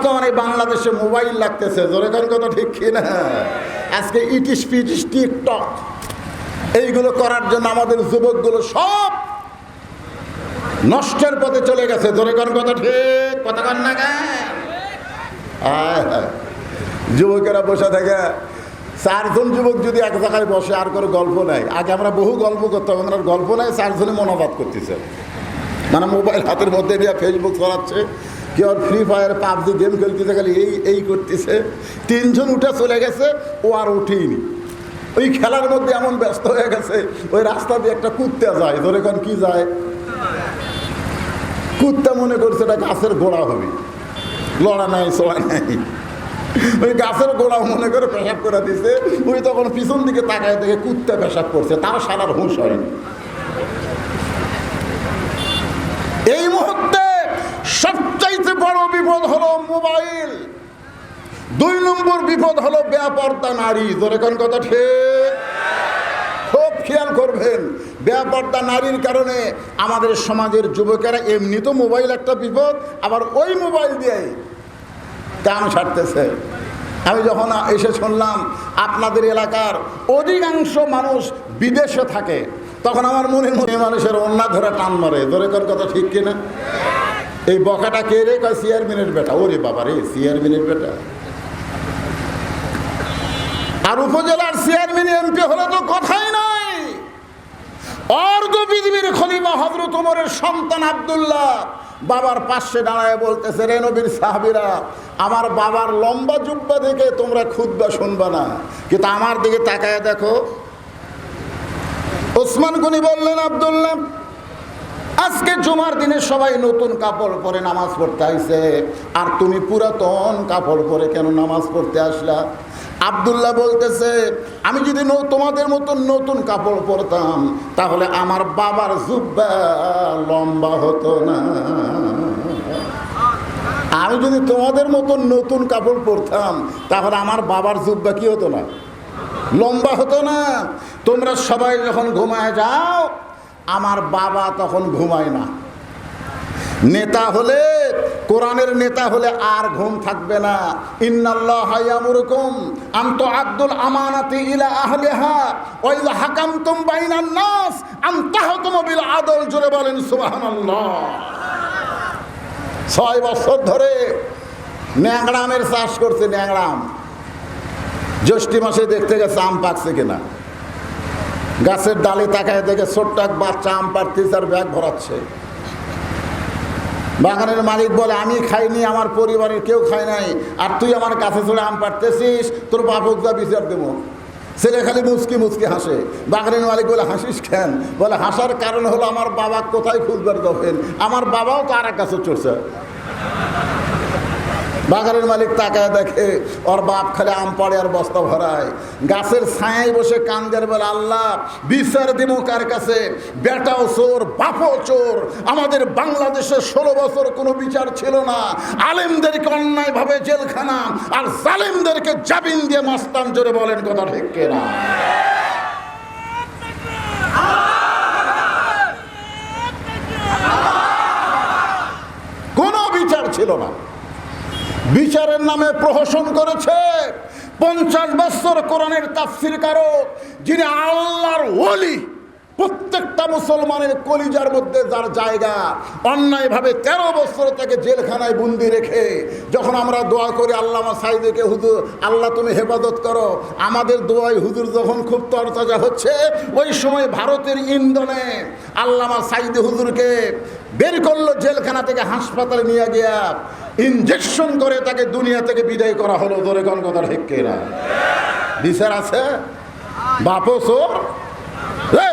বর্তমানে বাংলাদেশে মোবাইল লাগতেছে। যেরকম কথা ঠিক কিনা? আজকে ইটিস পিটিস টিকটক। এইগুলো করার জন্য আমাদের যুবকগুলো সব নষ্টের পথে চলে গেছে। যেরকম কথা ঠিক? কথা কন না কেন? যুবকেরা বসে থাকে। চারজন যুবক যদি এক জায়গায় বসে, আর কোনো গল্প নাই। আগে আমরা বহু গল্প করতাম আমরা গল্প নাই। চারজনে মনোবাদ করতেছে। মানে মোবাইল হাতের মধ্যে নিয়ে ফেসবুক চালাচ্ছে। কেউ ফ্রি ফায়ার পাবজি গেম খেলতেছে, খালি এই এই করতেছে। তিনজন উঠে চলে গেছে, ও আর উঠেইনি। ওই খেলার মধ্যে এমন ব্যস্ত হয়ে গেছে, ওই রাস্তা দিয়ে একটা কুত্তে যায়, ধরে কোন কি যায়? কুত্তা মনে করছে এটা গাছের গোড়া হবে। লড়া নাই, চড়া নাই। ওই গাছের গোড়া মনে করে পেশাব করে দিছে, ওই তখন পিছন দিকে তাকায় দেখে কুত্তা পেশাব করছে তার সারার হুঁশ হয়নি। এই মুহূর্তে সবচাইতে বড় বিপদ হলো মোবাইল। দুই নম্বর বিপদ হলো বেপর্দা নারী। যেরকম কথা ঠিক? খুব খেয়াল করবেন, বেপর্দা নারীর কারণে আমাদের সমাজের যুবকেরা এমনি তো মোবাইল একটা বিপদ, আবার ওই মোবাইল দিয়ে কাম ছাড়তেছে। আমি যখন এসে শুনলাম, আপনাদের এলাকার অধিকাংশ মানুষ বিদেশে থাকে, তখন আমার মনে মনে মানুষের অন্যা ধরে টান মারে। ধরে কথা ঠিক কিনা? এই বকাটা কে রে? কয় চেয়ারম্যানের বেটা। ওরে বাবা রে চেয়ারম্যানের বেটা। আর উপজেলার চেয়ারম্যান এমপি হলে তো কথাই নাই। ওমরের সন্তান বাবার পাশে দাঁড়ায় বলতেছে, রে নবীর সাহাবিরা, আমার বাবার লম্বা তোমরা শুনবা না। কিন্তু আমার দিকে তাকায় দেখো। ওসমান বললেন, আব্দুল্লাহ আজকে জুমার দিনে সবাই নতুন কাপড় পরে নামাজ পড়তে আইছে। আর তুমি পুরাতন কাপড় পরে কেন নামাজ পড়তে আসলা? আবদুল্লাহ বলতেছে, আমি যদি তোমাদের মতন নতুন কাপড় পরতাম, তাহলে আমার বাবার জুব্বা লম্বা হতো না। আমি যদি তোমাদের মতন নতুন কাপড় পরতাম, তাহলে আমার বাবার জুব্বা কি হতো না? লম্বা হতো না। তোমরা সবাই যখন ঘুমায় যাও আমার বাবা তখন ঘুমায় না। নেতা হলে, কোরআনের নেতা হলে আর ঘুম থাকবে না। ইন্নাল্লাহ হায়ামুরকুম আম তো আব্দুল ইলা নাস আম আদল বলেন ছয় বছর ধরে ন্যাংড়ামের চাষ করছে ন্যাংড়াম। জ্যৈষ্ঠী মাসে দেখতে গেছে আম পাকছে কিনা। গাছের ডালে তাকায় দেখে ছোট্ট এক বাচ্চা আম পাড়তেছে আর ব্যাগ ভরাচ্ছে। বাগানের মালিক বলে, আমি খাইনি, আমার পরিবারের কেউ খায় নাই। আর তুই আমার কাছে চলে আম পাড়তেছিস, তোর বাপক যা বিচার দেবো। ছেলে খালি মুচকি মুচকি হাসে। বাগানের মালিক বলে, হাসিস কেন? বলে, হাসার কারণ হলো আমার বাবা কোথায় খুঁজবার দফেন আমার বাবাও তো আর এক কাছে চড়ছে। বাগানের মালিক তাকায় দেখে, ওর বাপ খালে আম পাড়ে আর বস্তা ভরায়। গাছের ছায়ায় বসে কান্দের বলে, আল্লাহ, বিচার দিব কার কাছে? বেটাও চোর, বাপও চোর। আমাদের বাংলাদেশে ষোলো বছর কোনো বিচার ছিল না। আলেমদেরকে অন্যায়ভাবে জেলখানা আর জালেমদেরকে জামিন দিয়ে মাস্তান জোরে বলেন, কথা ঠিক কেনা কোনো বিচার ছিল না। বিচারের নামে প্রহসন করেছে। পঞ্চাশ বছর কোরআনের তাফসির কারও যিনি আল্লাহর ওলি। প্রত্যেকটা মুসলমানের কলিজার মধ্যে যার জায়গা, অন্যায়ভাবে তেরো বছর তাকে জেলখানায় বন্দি রেখে, যখন আমরা দোয়া করি, আল্লামা সাইদকে, হুজুর, আল্লাহ তুমি হেফাজত করো। আমাদের দোয়াই হুজুর যখন খুব তরতাজা হচ্ছে, ওই সময় ভারতের ইন্ধনে আল্লামা সাইদে হুজুরকে বের করল জেলখানা থেকে হাসপাতালে নিয়ে গিয়া। ইনজেকশন করে তাকে দুনিয়া থেকে বিদায় করা হলো। ধরে কোন কথা ঠিক না বিচার আছে? বাপও সোর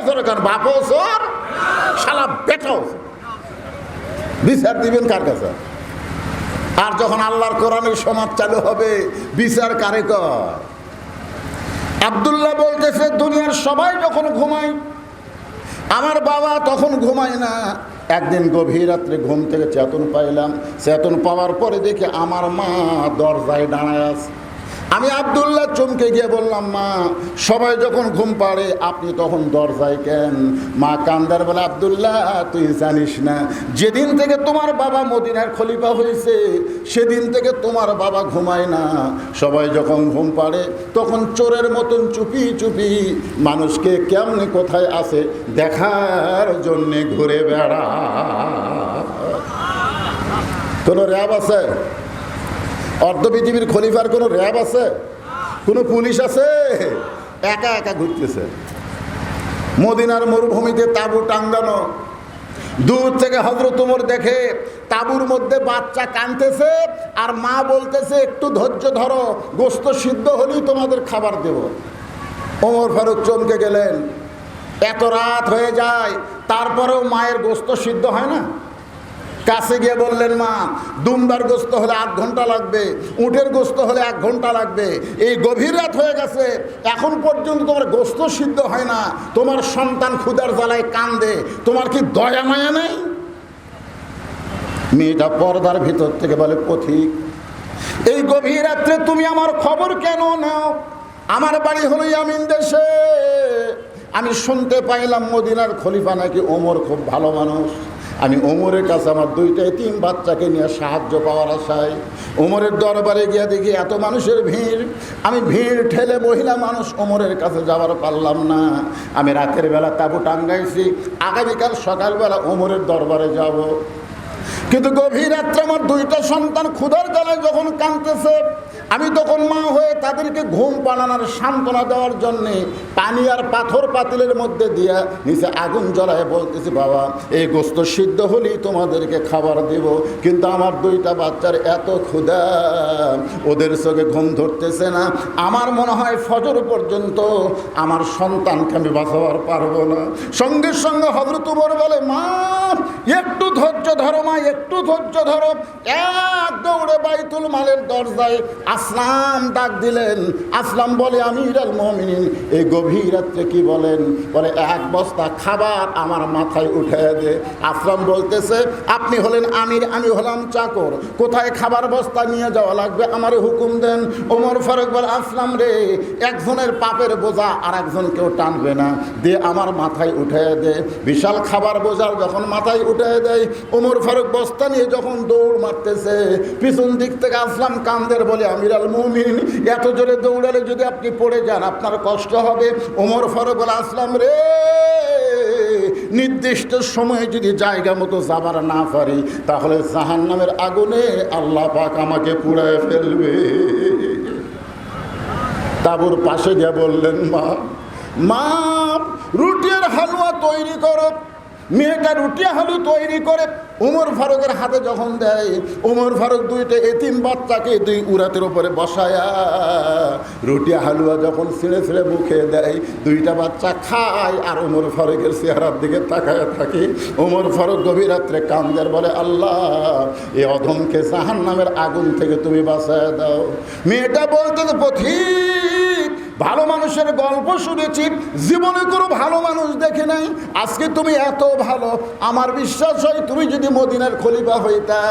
সরকার বাপও সোর শালা বেটাও চোর। বিচার দিবেন কার কাছে? আর যখন আল্লাহর কোরআনের সমাজ চালু হবে, বিচার কারে কয়? আবদুল্লাহ বলতেছে, দুনিয়ার সবাই যখন ঘুমায় আমার বাবা তখন ঘুমায় না। একদিন গভীর রাত্রে ঘুম থেকে চেতন পাইলাম। চেতন পাওয়ার পরে দেখি আমার মা দরজায় দাঁড়ায় আছে। আমি আবদুল্লাহ চমকে গিয়ে বললাম, মা, সবাই যখন ঘুম পাড়ে, আপনি তখন দরজায় কেন? মা কান্দার বলে, আবদুল্লাহ, তুই জানিস না, যেদিন থেকে তোমার বাবা মদিনার খলিফা হয়েছে, সেদিন থেকে তোমার বাবা ঘুমায় না। সবাই যখন ঘুম পাড়ে, তখন চোরের মতন চুপি চুপি মানুষকে কেমনে কোথায় আছে দেখার জন্যে ঘুরে বেড়া কোনো র্যাব আছে অর্ধ পৃথিবীর খলিফার কোনো র্যাব আছে? কোনো পুলিশ আছে? একা একা ঘুরতেছে। মদিনার মরুভূমিতে তাঁবু টাঙ্গানো দূর থেকে হজরত উমর দেখে তাঁবুর মধ্যে বাচ্চা কানতেছে আর মা বলতেছে, একটু ধৈর্য ধরো, গোস্ত সিদ্ধ হলেই তোমাদের খাবার দেব। ওমর ফারুক চমকে গেলেন। এত রাত হয়ে যায়, তারপরেও মায়ের গোস্ত সিদ্ধ হয় না? কাছে গিয়ে বললেন, মা দুমবার গোস্ত হলে আধ ঘণ্টা লাগবে, উটের গোস্ত হলে এক ঘণ্টা লাগবে। এই গভীর রাত হয়ে গেছে, এখন পর্যন্ত তোমার গোস্ত সিদ্ধ হয় না। তোমার সন্তান ক্ষুদার জ্বালায় কান্দে, তোমার কি দয়া মায়া নেই? মেয়েটা পর্দার ভিতর থেকে বলে, পথিক, এই গভীর রাত্রে তুমি আমার খবর কেন নাও? আমার বাড়ি হলো ইয়ামিন দেশে। আমি শুনতে পাইলাম মদিনার খলিফা নাকি ওমর খুব ভালো মানুষ। আমি ওমরের কাছে আমার দুইটা তিন বাচ্চাকে নিয়ে সাহায্য পাওয়ার আশায় ওমরের দরবারে গিয়ে দেখি এত মানুষের ভিড়। আমি ভিড় ঠেলে মহিলা মানুষ ওমরের কাছে যাওয়ার পারলাম না। আমি রাতের বেলা তাবু টাঙ্গাইছি। আগামীকাল সকালবেলা ওমরের দরবারে যাব। কিন্তু গভীর রাত্রে আমার দুইটা সন্তান ক্ষুধার জ্বালায় যখন কাঁদতেছে, আমি তখন মা হয়ে তাদেরকে ঘুম পানানোর সান্ত্বনা দেওয়ার জন্যে পানি আর পাথর পাতিলের মধ্যে দিয়া নিচে আগুন জ্বলায় বলতেছি, বাবা, এই গোস্ত সিদ্ধ হলেই তোমাদেরকে খাবার দেব। কিন্তু আমার দুইটা বাচ্চার এত ক্ষুধা, ওদের চোখে ঘুম ধরতেছে না। আমার মনে হয় ফজর পর্যন্ত আমার সন্তানকে আমি বাঁচাবার পারব না। সঙ্গে সঙ্গে হজরত বলে, মা, একটু ধৈর্য ধরো মা একটু ধৈর্য ধরো। এক দৌড়ে বাইতুল মালের দরজায় আসলাম ডাক দিলেন। আসলাম বলে, আমিরাল মমিনিন, এই গভীর রাত্রে কি বলেন? বলে, এক বস্তা খাবার আমার মাথায় উঠে দে। আসলাম বলতেছে, আপনি হলেন আমির, আমি হলাম চাকর। কোথায় খাবার বস্তা নিয়ে যাওয়া লাগবে আমার হুকুম দেন। ওমর ফারুক বলে, আসলাম রে, একজনের পাপের বোঝা আর একজন কেউ টানবে না। দে আমার মাথায় উঠে দে। বিশাল খাবার বোঝার যখন মাথায় উঠে দেয়, ওমর ফারুক বস্তা নিয়ে যখন দৌড় মারতেছে, পিছন দিক থেকে আসলাম কান্দের বলে, আমিরাল মুমিন, এত জোরে দৌড়ালে যদি আপনি পড়ে যান, আপনার কষ্ট হবে। ওমর ফারুক বলে, আসলাম রে, নির্দিষ্ট সময়ে যদি জায়গা মতো যাবার না পারি, তাহলে জাহান নামের আগুনে আল্লাহ পাক আমাকে পুড়ায় ফেলবে। তাবুর পাশে গিয়ে বললেন, মা মা রুটির হালুয়া তৈরি করো। মেয়েটা রুটি হালু তৈরি করে উমর ফারুকের হাতে যখন দেয় উমর ফারুক দুইটা এতিম বাচ্চাকে দুই উরাতের উপরে বসায়া, রুটি হালুয়া যখন ছিঁড়ে ছিঁড়ে মুখে দেয়, দুইটা বাচ্চা খায় আর উমর ফারুকের চেহারার দিকে তাকায় থাকে। উমর ফারুক গভীর রাত্রে কান্দের বলে, আল্লাহ এই অধমকে জাহান নামের আগুন থেকে তুমি বাঁচায় দাও। মেয়েটা বলতে পথিক ভালো মানুষের গল্প শুনেছি, জীবনে কোনো ভালো মানুষ দেখে নাই। আজকে তুমি এত ভালো, আমার বিশ্বাস হয় তুমি যদি মদিনার খলিফা হইতা,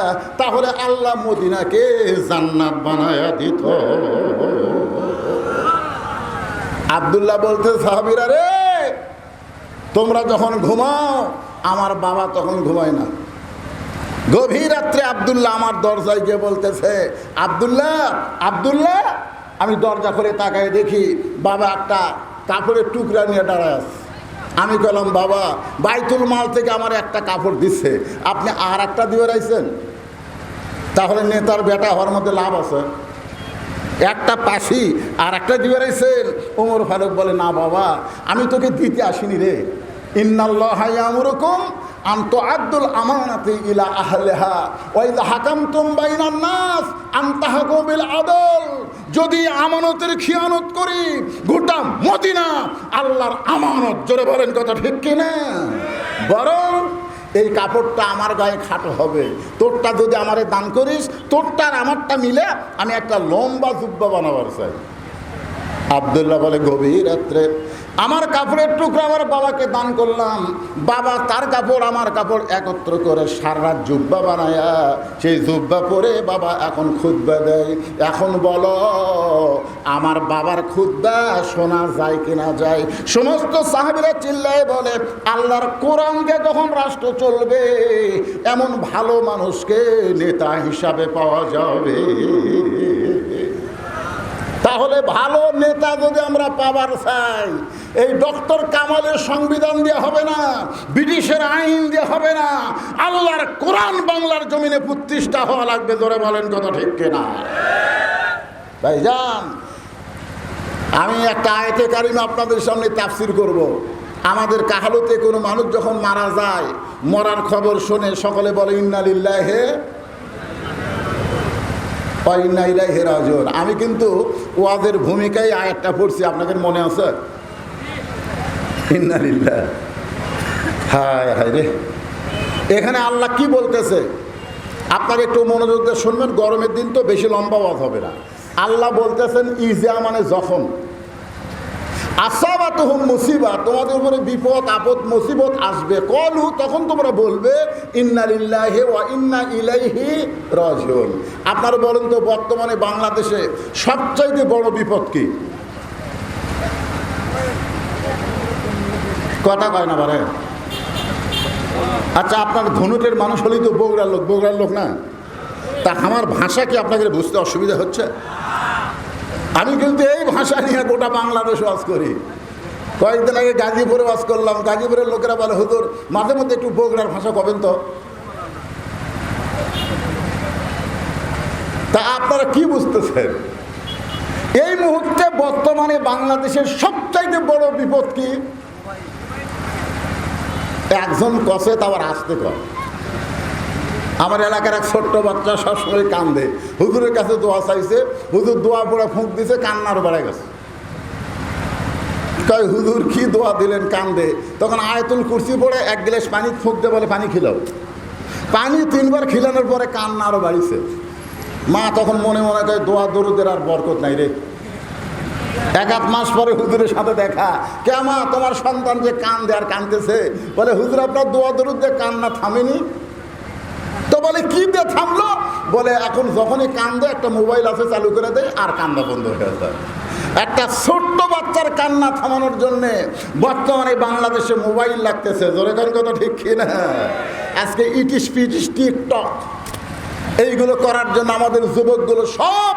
তাহলে আল্লাহ মদিনাকে জান্নাত বানায়া দিত। আবদুল্লাহ বলতে, সাহাবিরা রে, তোমরা যখন ঘুমাও, আমার বাবা তখন ঘুমায় না। গভীর রাত্রে আবদুল্লাহ আমার দরজায় গিয়ে বলতেছে, আবদুল্লাহ আবদুল্লাহ আমি দরজা করে তাকায় দেখি বাবা একটা কাপড়ের টুকরা নিয়ে দাঁড়ায় আছে। আমি বললাম বাবা, বাইতুল মাল থেকে আমার একটা কাপড় দিচ্ছে আপনি আর একটা দিয়ে রাইছেন তাহলে নেতার বেটা হওয়ার মধ্যে লাভ আছে। একটা পাশি আর একটা দিয়ে রাইছেন ওমর ফারুক বলে, না বাবা, আমি তোকে দিতে আসিনি রে। ইন্নাল্লাহ ইয়ামুরুকুম আমানাতি ইলা আহলিহা, ওয়া ইযা হাকামতুম বাইনান নাস আন তাহকুমু বিল আদল। যদি আমানতের খিয়ানত করি, গোটা মদিনা আল্লাহর আমানত, জোরে বলেন কথা ঠিক কিনা? বরং এই কাপড়টা আমার গায়ে খাটো হবে। তোরটা যদি আমারে দান করিস, তোরটা আর আমারটা মিলে আমি একটা লম্বা জুব্বা বানাবার চাই। আবদুল্লাহ বলে, গভীর রাত্রে আমার কাপড়ের টুকরো আমার বাবাকে দান করলাম। বাবা তার কাপড়, আমার কাপড় একত্র করে সারা জুব্বা বানায়া, সেই জুব্বা পরে বাবা এখন খুদ্া দেয়। এখন বলো, আমার বাবার খুদ্া শোনা যায় কিনা যায়? সমস্ত সাহাবিরা চিল্লায় বলে, আল্লাহর কোরআনকে যখন রাষ্ট্র চলবে, এমন ভালো মানুষকে নেতা হিসাবে পাওয়া যাবে। তাহলে ভালো নেতা যদি আমরা পাবার চাই, এই ডক্টর কামালের সংবিধান দিয়ে হবে না, ব্রিটিশের আইন দিয়ে হবে না, আল্লাহর কোরআন বাংলার জমিনে প্রতিষ্ঠা হওয়া লাগবে ধরে বলেন কথা ঠিক কিনা তাই যান আমি একটা আয়তে কারিমা আপনাদের সামনে তাফসির করব। আমাদের কাহালতে কোনো মানুষ যখন মারা যায়, মরার খবর শুনে সকলে বলে ইন্নালিল্লাহে আমি কিন্তু ওয়াজের ভূমিকায় আয়াতটা পড়ছি, আপনাদের মনে আছে? রে। এখানে আল্লাহ কি বলতেছে? আপনার একটু মনোযোগ দিয়ে শুনবেন, গরমের দিন তো বেশি লম্বা ওয়াজ হবে না। আল্লাহ বলতেছেন, ইজা মানে যখন। তোমাদের বিপদ আপদ মুসিবত আসবে। তখন তোমরা বলবে আপনারা বলেন তো, বর্তমানে বাংলাদেশে সবচাইতে বড় বিপদ কি? কথা কয় না বারে। আচ্ছা আপনার ধনুটের মানুষ হলেই তো বগুড়ার লোক বগুড়ার লোক না? তা আমার ভাষা কি আপনাদের বুঝতে অসুবিধা হচ্ছে? আমি কিন্তু এই ভাষা নিয়ে গোটা বাংলাদেশ ওয়াজ করি। কয়েকদিন আগে গাজীপুরে বাস করলাম। গাজীপুরের লোকেরা বলে, হুজুর, মাঝে মধ্যে একটু বগুড়ার ভাষা কবেন তো? তা আপনারা কি বুঝতেছেন? এই মুহূর্তে বর্তমানে বাংলাদেশের সবচাইতে বড় বিপদ কি? একজন কষে আবার আসতে কর আমার এলাকার এক ছোট্ট বাচ্চা সবসময় কান্দে। হুজুরের কাছে দোয়া চাইছে। হুজুর দোয়া পড়ে ফুঁক দিছে, কান্নার বেড়ে গেছে। কয়, হুজুর, কি দোয়া দিলেন কান্দে? তখন আয়তুল কুর্সি পড়ে এক গ্লাস পানি ফুঁক দিয়ে বলে পানি খিলাও। পানি তিনবার খিলানোর পরে কান্না আরও বাড়িছে। মা তখন মনে মনে করে দোয়া দরুদের আর বরকত নাই রে। এক আধ মাস পরে হুজুরের সাথে দেখা কেমা তোমার সন্তান যে কান্দে আর কানতেছে বলে, হুজুর, আপনার দোয়া দরুদের কান্না থামেনি? তো বলে, কি দিয়ে থামলো? বলে, এখন যখনই কান্দে, একটা মোবাইল আছে চালু করে দেয় আর কান্দা বন্ধ হয়ে যায়। একটা ছোট্ট বাচ্চার কান্না থামানোর জন্যে বর্তমানে বাংলাদেশে মোবাইল লাগতেছে। জোরে কথা ঠিক কি না আজকে ইটিস পিটিস টিকটক। এইগুলো করার জন্য আমাদের যুবকগুলো সব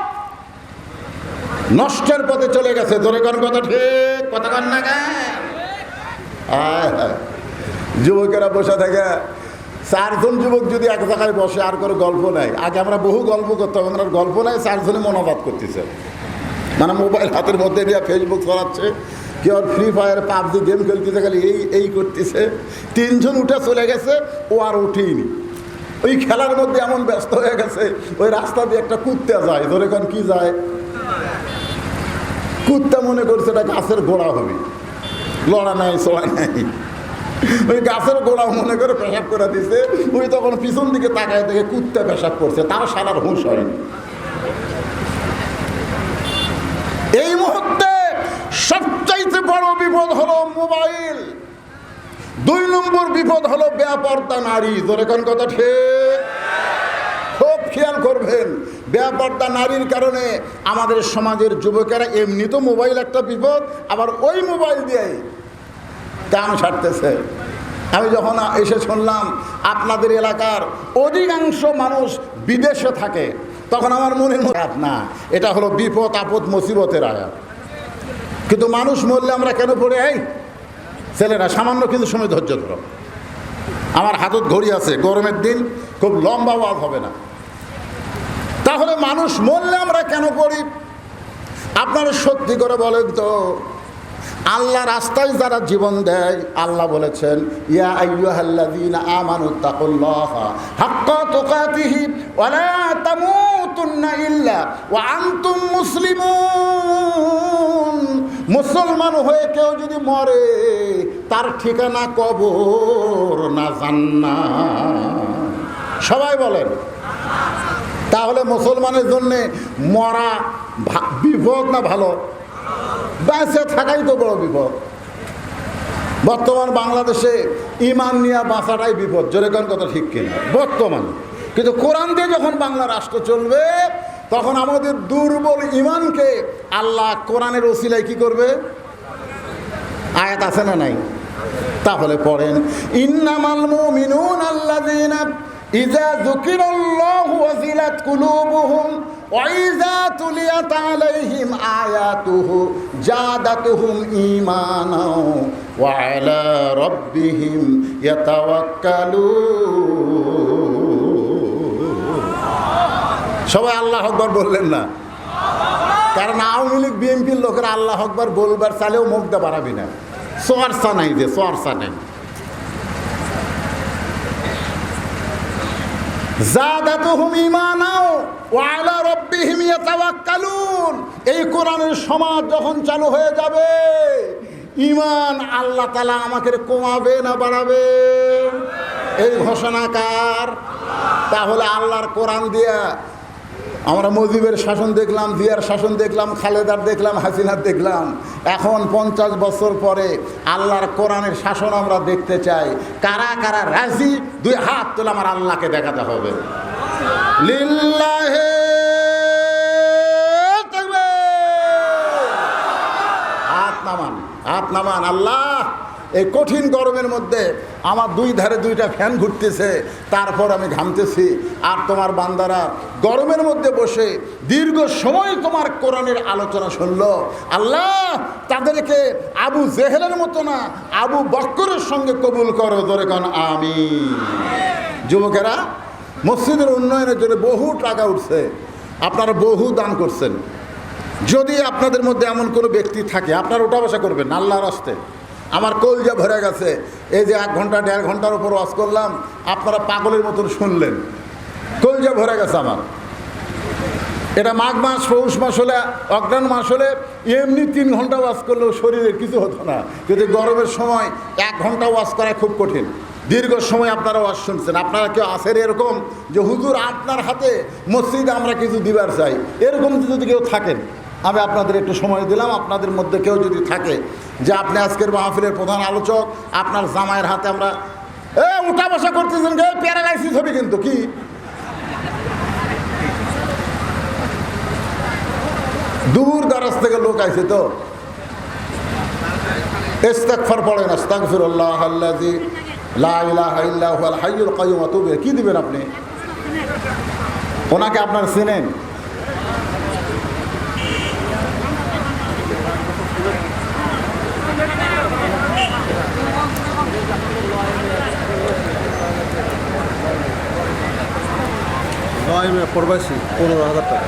নষ্টের পথে চলে গেছে। জোরে কথা ঠিক? কথা কর না কেন? যুবকেরা বসে থাকে। চারজন যুবক যদি এক জায়গায় বসে, আর কোনো গল্প নাই। আগে আমরা বহু গল্প করতাম আমরা গল্প নাই, চারজনে মনোবাদ করতেছে। মানে মোবাইল হাতের মধ্যে নিয়ে ফেসবুক চালাচ্ছে কেউ আর ফ্রি ফায়ার পাবজি গেম খেলতেছে, খালি এই এই করতেছে। তিনজন উঠে চলে গেছে, ও আর উঠেইনি ওই খেলার মধ্যে এমন ব্যস্ত হয়ে গেছে, ওই রাস্তা দিয়ে একটা কুত্তে যায়, ধরে কোন কি যায়? কুত্তা মনে করছে এটা গাছের গোড়া হবে। লড়া নাই, চড়া নাই। ওই গাছের গোড়া মনে করে পেশাব করে দিছে। ওই তখন পিছন দিকে তাকায় দেখে কুত্তা পেশাব করছে, তার সারার হুঁশ হয়নি। এই মুহূর্তে সবচাইতে বড় বিপদ হলো মোবাইল। দুই নম্বর বিপদ হলো ব্যাপারটা নারী। তোর এখন কথা ঠিক? খুব খেয়াল করবেন ব্যাপারটা নারীর কারণে আমাদের সমাজের যুবকেরা এমনি তো মোবাইল একটা বিপদ, আবার ওই মোবাইল দিয়েই কাম সারতেছে আমি যখন এসে শুনলাম, আপনাদের এলাকার অধিকাংশ মানুষ বিদেশে থাকে, তখন আমার মনের মধ্যে না, এটা হলো বিপদ, আপদ, মুসিবতের আয়াত। কিন্তু মানুষ মরলে আমরা কেন পড়ে? এই, ছেলেরা, সামান্য কিন্তু সময় ধৈর্য ধরো। আমার হাতত ঘড়ি আছে, গরমের দিন খুব লম্বা ওয়াজ হবে না। তাহলে মানুষ মরলে আমরা কেন পড়ি? আপনারা সত্যি করে বলেন তো আল্লাহ রাস্তায় যারা জীবন দেয়, আল্লাহ বলেছেন, ইয়া মুসলিমুন। হয়ে কেউ যদি মরে, তার ঠিকানা কবর না জান্নাত। সবাই বলেন। তাহলে মুসলমানের জন্যে মরা বিপদ না ভালো? বেঁচে থাকাই তো বড় বিপদ। বর্তমান বাংলাদেশে ইমান নিয়ে বাঁচাটাই বিপদ। জোরে কোন কথা ঠিক কিনা? বর্তমান। কিন্তু কোরআন দিয়ে যখন বাংলা রাষ্ট্র চলবে, তখন আমাদের দুর্বল ইমানকে আল্লাহ কোরআনের ওসিলায় কি করবে? আয়াত আছে না নাই? তাহলে পড়েন, ইন্নামাল মুমিনুন আল্লাযীনা ইয়াতাওয়াক্কালুন। সবাই আল্লাহ আকবার বললেন না। কারণ আওয়ামী লীগ, বিএনপির লোকেরা আল্লাহ আকবার বলবার চালেও মুখটা বাড়াবি না। সোয়ারসা নাই যে, সোয়ারসা নেই। জাদাতুহুম ঈমানাও ওয়া আলা রাব্বিহিম ইয়াতাওয়াক্কালুন। এই কোরআনের সমাজ যখন চালু হয়ে যাবে ইমান আল্লাহ তালা আমাকে কমাবে না বাড়াবে? এই ঘোষণাকার তাহলে আল্লাহর কোরআন দিয়া আমরা মুজিবের শাসন দেখলাম দিয়ার শাসন দেখলাম, খালেদার দেখলাম, হাসিনার দেখলাম। এখন পঞ্চাশ বছর পরে আল্লাহর কোরআনের শাসন আমরা দেখতে চাই। কারা কারা রাজি? দুই হাত তুলে আমার আল্লাহকে দেখাতে হবে। হাত নামান হাত নামান, আল্লাহ। এই কঠিন গরমের মধ্যে আমার দুই ধারে দুইটা ফ্যান ঘুরতেছে, তারপর আমি ঘামতেছি। আর তোমার বান্দারা গরমের মধ্যে বসে দীর্ঘ সময় তোমার কোরআনের আলোচনা শুনল। আল্লাহ, তাদেরকে আবু জেহেলের মতো না, আবু বক্করের সঙ্গে কবুল করো ধরে কারণ আমি যুবকেরা, মসজিদের উন্নয়নের জন্য বহু টাকা উঠছে। আপনারা বহু দান করছেন। যদি আপনাদের মধ্যে এমন কোনো ব্যক্তি থাকে, আপনারা ওটা বসা করবেন, আল্লাহর আসতে আমার কলজা ভরে গেছে। এই যে এক ঘণ্টা, দেড় ঘণ্টার উপর ওয়াজ করলাম, আপনারা পাগলের মতন শুনলেন। কলজা ভরে গেছে আমার। এটা মাঘ মাস, পৌষ মাস হলে অজ্ঞান মাস হলে এমনি তিন ঘণ্টা ওয়াজ করলেও শরীরের কিছু হতো না। যদি গরমের সময় এক ঘণ্টা ওয়াজ করা খুব কঠিন। দীর্ঘ সময় আপনারা ওয়াজ শুনছেন। আপনারা কেউ আসেন এরকম যে, হুজুর, আপনার হাতে মসজিদে আমরা কিছু দিবার চাই। এরকম যদি কেউ থাকেন আমি আপনাদের একটু সময় দিলাম, আপনাদের মধ্যে কেউ যদি থাকে যে আপনি আজকের মাহফিলের প্রধান আলোচক, আপনার জামাইয়ের হাতে আমরা, এ, উঠা বসা করতেছেন গে, প্যারালাইসিস হবে কিন্তু, কি? দূর দারাজ থেকে লোক আইছে তো। কি দিবেন আপনি? ওনাকে আপনার চেনেন। প্রবাসী পনেরো হাজার টাকা।